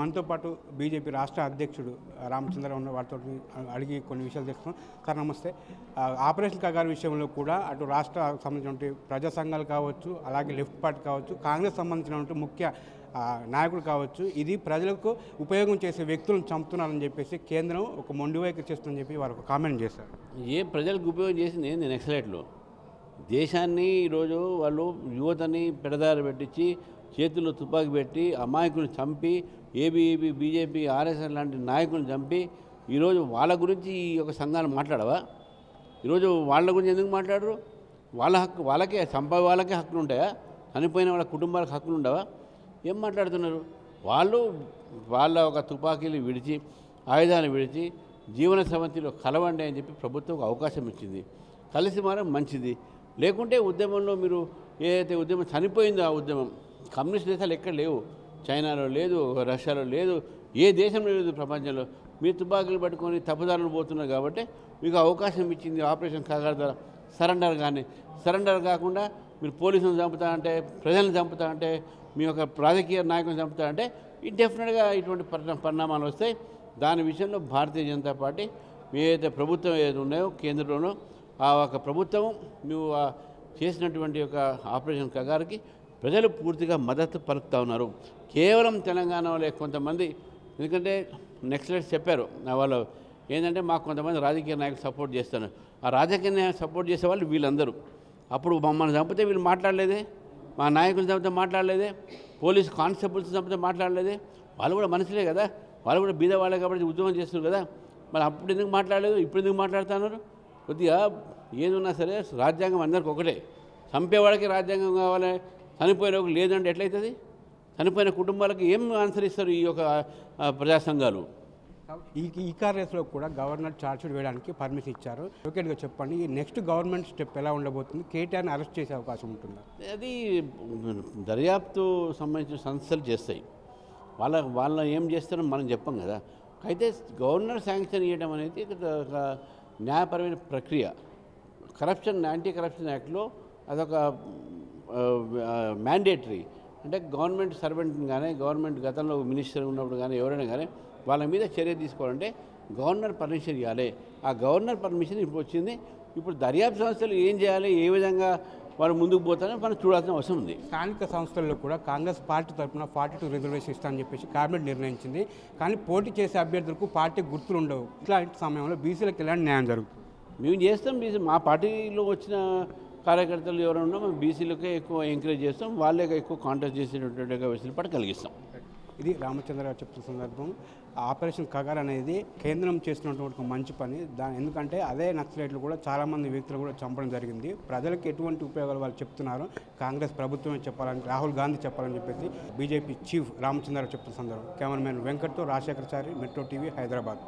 మనతో పాటు బీజేపీ రాష్ట్ర అధ్యక్షుడు రామచంద్ర ఉన్న వారితో అడిగి కొన్ని విషయాలు తెలుసుకున్నాం సార్ నమస్తే. ఆపరేషన్ కగారు విషయంలో కూడా అటు రాష్ట్ర సంబంధించినటువంటి ప్రజా సంఘాలు కావచ్చు అలాగే లెఫ్ట్ పార్టీ కావచ్చు కాంగ్రెస్ సంబంధించినటువంటి ముఖ్య నాయకులు కావచ్చు ఇది ప్రజలకు ఉపయోగం చేసే వ్యక్తులను చంపుతున్నారని చెప్పేసి కేంద్రం ఒక మొండి వైఖరి చేస్తుందని చెప్పి వారు ఒక కామెంట్ చేశారు. ఏ ప్రజలకు ఉపయోగం చేసింది ఏంది నక్సలైట్లు దేశాన్ని ఈరోజు వాళ్ళు యువతని పెడదారి పెట్టించి చేతుల్లో తుపాకీ పెట్టి అమాయకుని చంపి ఏబీఈబీ బీజేపీ ఆర్ఎస్ఎస్ లాంటి నాయకులను చంపి ఈరోజు వాళ్ళ గురించి ఈ యొక్క సంఘాలు మాట్లాడవా? ఈరోజు వాళ్ళ గురించి ఎందుకు మాట్లాడరు? వాళ్ళ హక్కు వాళ్ళకే చంపే వాళ్ళకే హక్కులు ఉంటాయా? చనిపోయిన వాళ్ళ కుటుంబాలకు హక్కులు ఉండవా? ఏం మాట్లాడుతున్నారు? వాళ్ళు వాళ్ళ ఒక తుపాకీలు విడిచి ఆయుధాలు విడిచి జీవన సమితిలో కలవండి అని చెప్పి ప్రభుత్వం ఒక అవకాశం ఇచ్చింది. కలిసి మారం మంచిది. లేకుంటే ఉద్యమంలో మీరు ఏదైతే ఉద్యమం చనిపోయిందో ఆ ఉద్యమం కమ్యూనిస్ట్ దేశాలు ఎక్కడ లేవు? చైనాలో లేదు రష్యాలో లేదు ఏ దేశంలో లేదు ప్రపంచంలో. మీరు తుబాకులు పట్టుకొని తప్పుదారులు పోతున్నారు కాబట్టి మీకు అవకాశం ఇచ్చింది ఆపరేషన్ కాగల ద్వారా. సరెండర్ కానీ సరెండర్ కాకుండా మీరు పోలీసులను చంపుతారంటే ప్రజలను చంపుతారంటే మీ యొక్క రాజకీయ నాయకులను చంపుతా అంటే ఇది డెఫినెట్గా ఇటువంటి పరిణామాలు వస్తాయి. దాని విషయంలో భారతీయ జనతా పార్టీ ఏదైతే ప్రభుత్వం ఏదైతే ఉన్నాయో కేంద్రంలోనో ఆ ఒక ప్రభుత్వం మేము చేసినటువంటి ఒక ఆపరేషన్ కగారికి ప్రజలు పూర్తిగా మద్దతు పలుకుతూ ఉన్నారు. కేవలం తెలంగాణ వాళ్ళే కొంతమంది ఎందుకంటే నెక్స్ట్ చెప్పారు. నా వాళ్ళు ఏంటంటే మాకు కొంతమంది రాజకీయ నాయకులు సపోర్ట్ చేస్తాను ఆ రాజకీయ నాయకులు సపోర్ట్ చేసే వాళ్ళు వీళ్ళందరూ. అప్పుడు మమ్మల్ని చంపితే వీళ్ళు మాట్లాడలేదే మా నాయకులు చంపితే మాట్లాడలేదే పోలీస్ కానిస్టేబుల్స్ చంపితే మాట్లాడలేదే. వాళ్ళు కూడా మనుషులే కదా. వాళ్ళు కూడా బీద వాళ్ళే కాబట్టి ఉద్యోగం చేస్తున్నారు కదా. మరి అప్పుడు ఎందుకు మాట్లాడలేదు? ఇప్పుడు ఎందుకు మాట్లాడుతున్నారు? కొద్దిగా ఏది ఉన్నా సరే రాజ్యాంగం అందరికి ఒకటే. చంపేవాడికి రాజ్యాంగం కావాలి చనిపోయిన వాళ్ళకి లేదంటే ఎట్లయితుంది? చనిపోయిన కుటుంబాలకు ఏం ఆన్సర్ ఇస్తారు ఈ యొక్క ప్రజా సంఘాలు ఈ ఈ కార్యస్లో కూడా గవర్నర్ ఛార్జ్షీట్ వేయడానికి పర్మిషన్ ఇచ్చారు. అడ్వకేట్గా చెప్పండి ఈ నెక్స్ట్ గవర్నమెంట్ స్టెప్ ఎలా ఉండబోతుంది? కేటీఆర్ని అరెస్ట్ చేసే అవకాశం ఉంటుందా? అది దర్యాప్తు సంబంధించిన సంస్థలు చేస్తాయి. వాళ్ళ వాళ్ళ ఏం చేస్తారో మనం చెప్పం కదా. అయితే గవర్నర్ శాంక్షన్ ఇవ్వడం అనేది ఒక ఒక న్యాయపరమైన ప్రక్రియ. కరప్షన్ యాంటీ కరప్షన్ యాక్ట్లో అదొక మ్యాండేటరీ అంటే గవర్నమెంట్ సర్వెంట్ కానీ గవర్నమెంట్ గతంలో మినిస్టర్ ఉన్నప్పుడు కానీ ఎవరైనా కానీ వాళ్ళ మీద చర్య తీసుకోవాలంటే గవర్నర్ పర్మిషన్ ఇవ్వాలి. ఆ గవర్నర్ పర్మిషన్ ఇప్పుడు వచ్చింది ఇప్పుడు దర్యాప్తు సంస్థలు ఏం చేయాలి? ఏ విధంగా వాళ్ళు ముందుకు పోతారని మనం చూడాల్సిన అవసరం ఉంది. స్థానిక సంస్థల్లో కూడా కాంగ్రెస్ పార్టీ తరఫున ఫార్టీ టూ రిజర్వేషన్ ఇస్తామని చెప్పేసి కేబినెట్ నిర్ణయించింది. కానీ పోటీ చేసే అభ్యర్థులకు పార్టీ గుర్తులు ఉండవు. ఇట్లాంటి సమయంలో బీసీలకు ఎలాంటి న్యాయం జరుగుతుంది? మేము చేస్తాం బీసీ మా పార్టీలో వచ్చిన కార్యకర్తలు ఎవరైనా ఉన్నా మేము బీసీలకే ఎక్కువ ఎంకరేజ్ చేస్తాం వాళ్ళే ఎక్కువ కాంటాక్ట్ చేసేటటువంటి వెసులుబాటు కలిగిస్తాం ఇది రామచంద్ర గారు చెప్తున్న సందర్భం. ఆపరేషన్ కగార్ అనేది కేంద్రం చేస్తున్నటువంటి ఒక మంచి పని. దాని ఎందుకంటే అదే నక్సలైట్లు కూడా చాలామంది వ్యక్తులు కూడా చంపడం జరిగింది. ప్రజలకు ఎటువంటి ఉపయోగాలు వాళ్ళు చెప్తున్నారు కాంగ్రెస్ ప్రభుత్వమే చెప్పాలని రాహుల్ గాంధీ చెప్పాలని చెప్పేసి బీజేపీ చీఫ్ రామచంద్ర చెప్తున్న సందర్భం. కెమెరామెన్ వెంకట్తో రాజశేఖరచారి మెట్రో టీవీ హైదరాబాద్.